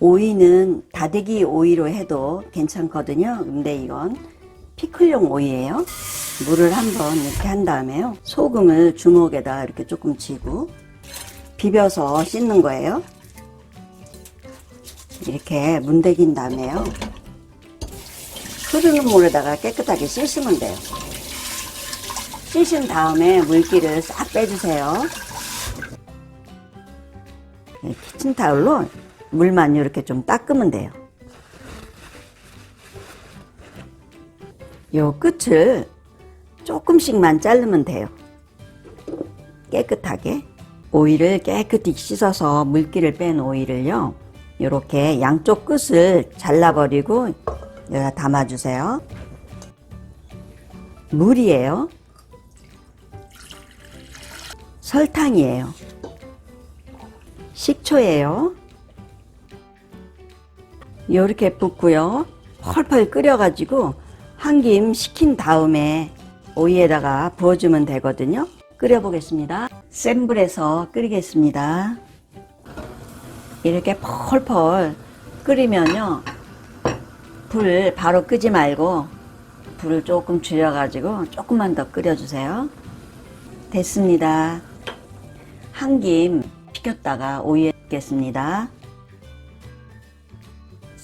오이는 다대기 오이로 해도 괜찮거든요. 근데 이건 피클용 오이예요. 물을 한번 이렇게 한 다음에요. 소금을 주먹에다 이렇게 조금 쥐고 비벼서 씻는 거예요. 이렇게 문대긴 다음에요. 흐르는 물에다가 깨끗하게 씻으면 돼요. 씻은 다음에 물기를 싹 빼주세요. 네, 키친타올로 물만 이렇게 좀 닦으면 돼요. 요 끝을 조금씩만 자르면 돼요. 깨끗하게. 오이를 깨끗이 씻어서 물기를 뺀 오이를요. 이렇게 양쪽 끝을 잘라버리고 여기다 담아주세요. 물이에요. 설탕이에요. 식초예요. 이렇게 붓고요. 펄펄 끓여가지고 한 김 식힌 다음에 오이에다가 부어주면 되거든요. 끓여보겠습니다. 센 불에서 끓이겠습니다. 이렇게 펄펄 끓이면요. 불 바로 끄지 말고 불을 조금 줄여가지고 조금만 더 끓여주세요. 됐습니다. 한 김 식혔다가 오이에 넣겠습니다.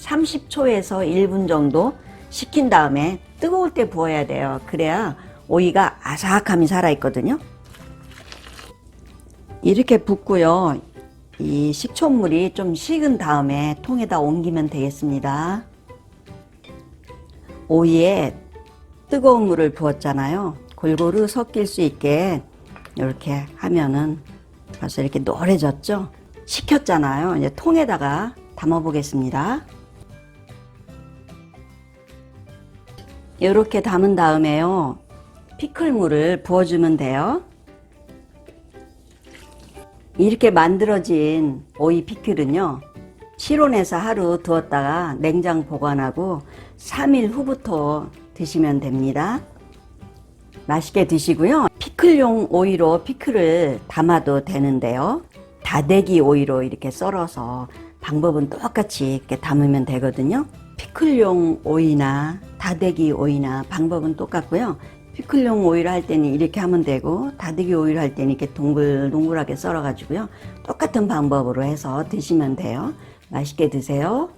30초에서 1분 정도 식힌 다음에 뜨거울 때 부어야 돼요. 그래야 오이가 아삭함이 살아있거든요. 이렇게 붓고요. 이 식초물이 좀 식은 다음에 통에다 옮기면 되겠습니다. 오이에 뜨거운 물을 부었잖아요. 골고루 섞일 수 있게 이렇게 하면은 벌써 이렇게 노래졌죠? 식혔잖아요. 이제 통에다가 담아 보겠습니다. 이렇게 담은 다음에요. 피클물을 부어주면 돼요. 이렇게 만들어진 오이 피클은요. 실온에서 하루 두었다가 냉장 보관하고 3일 후부터 드시면 됩니다. 맛있게 드시고요. 피클용 오이로 피클을 담아도 되는데요. 다대기 오이로 이렇게 썰어서 방법은 똑같이 이렇게 담으면 되거든요. 피클용 오이나 다대기 오이나 방법은 똑같고요. 피클용 오이를 할 때는 이렇게 하면 되고 다대기 오이를 할 때는 이렇게 동글동글하게 썰어 가지고요. 똑같은 방법으로 해서 드시면 돼요. 맛있게 드세요.